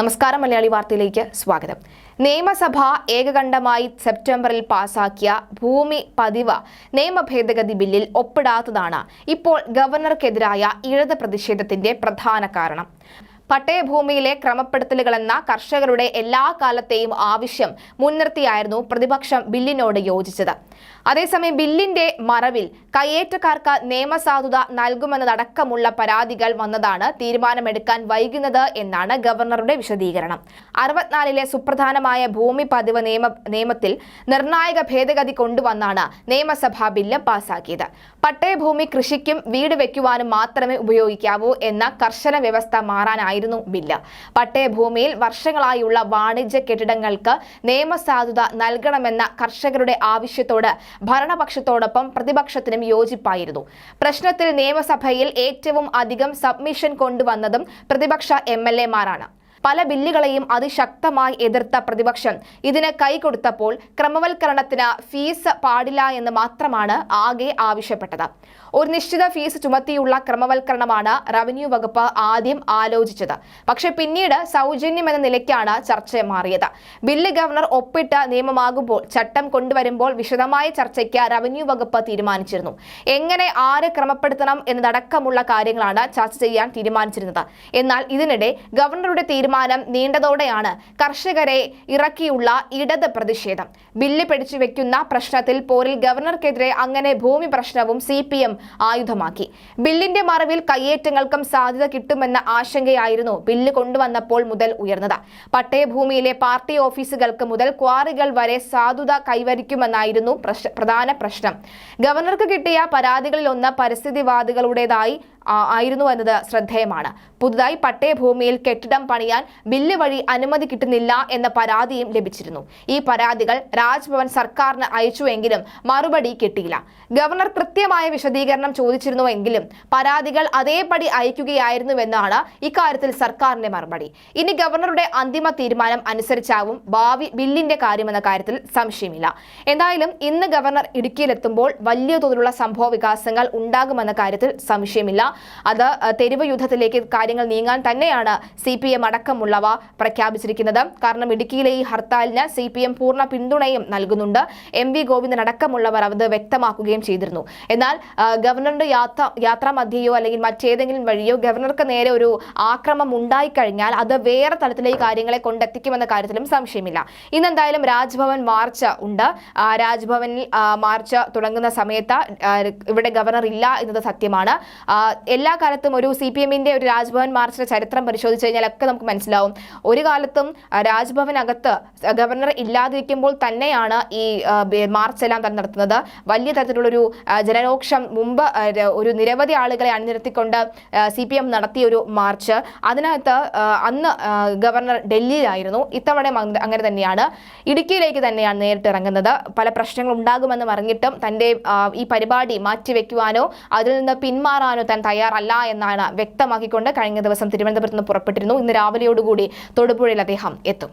നമസ്കാരം മലയാളി വാർത്തയിലേക്ക് സ്വാഗതം. നിയമസഭ ഏകകണ്ഠമായി സെപ്റ്റംബറിൽ പാസാക്കിയ ഭൂമി പതിവ് നിയമ ഭേദഗതി ബില്ലിൽ ഒപ്പിടാത്തതാണ് ഇപ്പോൾ ഗവർണർക്കെതിരായ ഇടത് പ്രതിഷേധത്തിന്റെ പ്രധാന കാരണം. പട്ടയഭൂമിയിലെ ക്രമപ്പെടുത്തലുകളെന്ന കർഷകരുടെ എല്ലാ കാലത്തെയും ആവശ്യം മുൻനിർത്തിയായിരുന്നു പ്രതിപക്ഷം ബില്ലിനോട് യോജിച്ചത്. അതേസമയം ബില്ലിന്റെ മറവിൽ കയ്യേറ്റക്കാർക്ക് നിയമസാധുത നൽകുമെന്നതടക്കമുള്ള പരാതികൾ വന്നതാണ് തീരുമാനമെടുക്കാൻ വൈകുന്നത് എന്നാണ് ഗവർണറുടെ വിശദീകരണം. അറുപത്തിനാലിലെ സുപ്രധാനമായ ഭൂമി പതിവ് നിയമ നിയമത്തിൽ നിർണായക ഭേദഗതി കൊണ്ടുവന്നാണ് നിയമസഭാ ബില്ല് പാസാക്കിയത്. പട്ടയഭൂമി കൃഷിക്കും വീട് വയ്ക്കുവാനും മാത്രമേ ഉപയോഗിക്കാവൂ എന്ന കർശന വ്യവസ്ഥ മാറാനായിരുന്നു ബില്ല് പട്ടയഭൂമിയിൽ വർഷങ്ങളായുള്ള വാണിജ്യ കെട്ടിടങ്ങൾക്ക് നിയമസാധുത നൽകണമെന്ന കർഷകരുടെ ആവശ്യത്തോട് ഭരണപക്ഷത്തോടൊപ്പം പ്രതിപക്ഷത്തിനും യോജിപ്പായിരുന്നു. പ്രശ്നത്തിൽ നിയമസഭയിൽ ഏറ്റവും അധികം സബ്മിഷൻ കൊണ്ടുവന്നതും പ്രതിപക്ഷ എം എൽ എമാരാണ് പല ബില്ലുകളെയും അതിശക്തമായി എതിർത്ത പ്രതിപക്ഷം. ഇതിന് കൈകൊടുത്തപ്പോൾ ക്രമവൽക്കരണത്തിന് ഫീസ് പാടില്ല എന്ന് മാത്രമാണ് ആകെ ആവശ്യപ്പെട്ടത്. ഒരു നിശ്ചിത ഫീസ് ചുമത്തിയുള്ള ക്രമവൽക്കരണമാണ് റവന്യൂ വകുപ്പ് ആദ്യം ആലോചിച്ചത്. പക്ഷേ പിന്നീട് സൗജന്യം എന്ന നിലയ്ക്കാണ് ചർച്ച മാറിയത്. ബില്ല് ഗവർണർ ഒപ്പിട്ട് നിയമമാകുമ്പോൾ ചട്ടം കൊണ്ടുവരുമ്പോൾ വിശദമായ ചർച്ചയ്ക്ക് റവന്യൂ വകുപ്പ് തീരുമാനിച്ചിരുന്നു. എങ്ങനെ ആരെ ക്രമപ്പെടുത്തണം എന്നതടക്കമുള്ള കാര്യങ്ങളാണ് ചർച്ച ചെയ്യാൻ തീരുമാനിച്ചിരുന്നത്. എന്നാൽ ഇതിനിടെ ഗവർണറുടെ തീരുമാനം നീണ്ടതോടെയാണ് കർഷകരെ ഇറക്കിയുള്ള ഇടത് പ്രതിഷേധം. ബില്ല് പിടിച്ചു വെക്കുന്ന പ്രശ്നത്തിൽ പോരിൽ ഗവർണർക്കെതിരെ അങ്ങനെ ഭൂമി പ്രശ്നവും സി പി എം ആയുധമാക്കി. ബില്ലിന്റെ മറവിൽ കയ്യേറ്റങ്ങൾക്കും സാധ്യത കിട്ടുമെന്ന ആശങ്കയായിരുന്നു ബില്ല് കൊണ്ടുവന്നപ്പോൾ മുതൽ ഉയർന്നത്. പട്ടയഭൂമിയിലെ പാർട്ടി ഓഫീസുകൾക്ക് മുതൽ ക്വാറികൾ വരെ സാധുത കൈവരിക്കുമെന്നായിരുന്നു പ്രധാന പ്രശ്നം. ഗവർണർക്ക് കിട്ടിയ പരാതികളിലൊന്ന് പരിസ്ഥിതിവാദികളുടേതായി ആയിരുന്നു എന്നത് ശ്രദ്ധേയമാണ്. പുതുതായി പട്ടയഭൂമിയിൽ കെട്ടിടം പണിയാൻ ബില്ല് വഴി അനുമതി കിട്ടുന്നില്ല എന്ന പരാതിയും ലഭിച്ചിരുന്നു. ഈ പരാതികൾ രാജ്ഭവൻ സർക്കാരിന് അയച്ചുവെങ്കിലും മറുപടി കിട്ടിയില്ല. ഗവർണർ കൃത്യമായ വിശദീകരണം ചോദിച്ചിരുന്നുവെങ്കിലും പരാതികൾ അതേപടി അയക്കുകയായിരുന്നുവെന്നാണ് ഇക്കാര്യത്തിൽ സർക്കാരിന്റെ മറുപടി. ഇനി ഗവർണറുടെ അന്തിമ തീരുമാനം അനുസരിച്ചാവും ഭാവി ബില്ലിന്റെ കാര്യമെന്ന കാര്യത്തിൽ സംശയമില്ല. എന്തായാലും ഇന്ന് ഗവർണർ ഇടുക്കിയിലെത്തുമ്പോൾ വലിയ തോതിലുള്ള സംഭവ വികാസങ്ങൾ ഉണ്ടാകുമെന്ന കാര്യത്തിൽ സംശയമില്ല. അത് തെരുവ് യുദ്ധത്തിലേക്ക് കാര്യങ്ങൾ നീങ്ങാൻ തന്നെയാണ് സി പി എം അടക്കമുള്ളവ പ്രഖ്യാപിച്ചിരിക്കുന്നത്. കാരണം ഇടുക്കിയിലെ ഈ ഹർത്താലിന് സി പി എം പൂർണ പിന്തുണയും നൽകുന്നുണ്ട്. എം വി ഗോവിന്ദൻ അടക്കമുള്ളവർ അത് വ്യക്തമാക്കുകയും ചെയ്തിരുന്നു. എന്നാൽ ഗവർണറുടെ യാത്ര യാത്രാ മധ്യയോ അല്ലെങ്കിൽ മറ്റേതെങ്കിലും വഴിയോ ഗവർണർക്ക് നേരെ ഒരു ആക്രമം ഉണ്ടായിക്കഴിഞ്ഞാൽ അത് വേറെ തലത്തിലേക്ക് കാര്യങ്ങളെ കൊണ്ടെത്തിക്കുമെന്ന കാര്യത്തിലും സംശയമില്ല. ഇന്ന് എന്തായാലും രാജ്ഭവൻ മാർച്ച് ഉണ്ട്. രാജ്ഭവനിൽ മാർച്ച് തുടങ്ങുന്ന സമയത്ത് ഇവിടെ ഗവർണർ ഇല്ല എന്നത് സത്യമാണ്. എല്ലാ കാലത്തും ഒരു സി പി എമ്മിന്റെ ഒരു രാജ്ഭവൻ മാർച്ചിന്റെ ചരിത്രം പരിശോധിച്ച് കഴിഞ്ഞാൽ ഒക്കെ നമുക്ക് മനസ്സിലാവും. ഒരു കാലത്തും രാജ്ഭവനകത്ത് ഗവർണർ ഇല്ലാതിരിക്കുമ്പോൾ തന്നെയാണ് ഈ മാർച്ച് എല്ലാം തന്നെ നടത്തുന്നത്. വലിയ തരത്തിലുള്ളൊരു ജനരോക്ഷം മുമ്പ് ഒരു നിരവധി ആളുകളെ അണിനിരത്തിക്കൊണ്ട് സി പി എം നടത്തിയ ഒരു മാർച്ച്. അതിനകത്ത് അന്ന് ഗവർണർ ഡൽഹിയിലായിരുന്നു. ഇത്തവണ അങ്ങനെ തന്നെയാണ്. ഇടുക്കിയിലേക്ക് തന്നെയാണ് നേരിട്ട് ഇറങ്ങുന്നത്. പല പ്രശ്നങ്ങൾ ഉണ്ടാകുമെന്ന് അറിഞ്ഞിട്ടും തന്റെ ഈ പരിപാടി മാറ്റിവെക്കുവാനോ അതിൽ നിന്ന് പിന്മാറാനോ താൻ തയ്യാറല്ല എന്നാണ് വ്യക്തമാക്കിക്കൊണ്ട് കഴിഞ്ഞ ദിവസം തിരുവനന്തപുരത്ത് നിന്ന് പുറപ്പെട്ടിരുന്നു. ഇന്ന് രാവിലെയോടുകൂടി തൊടുപുഴയിൽ അദ്ദേഹം എത്തും.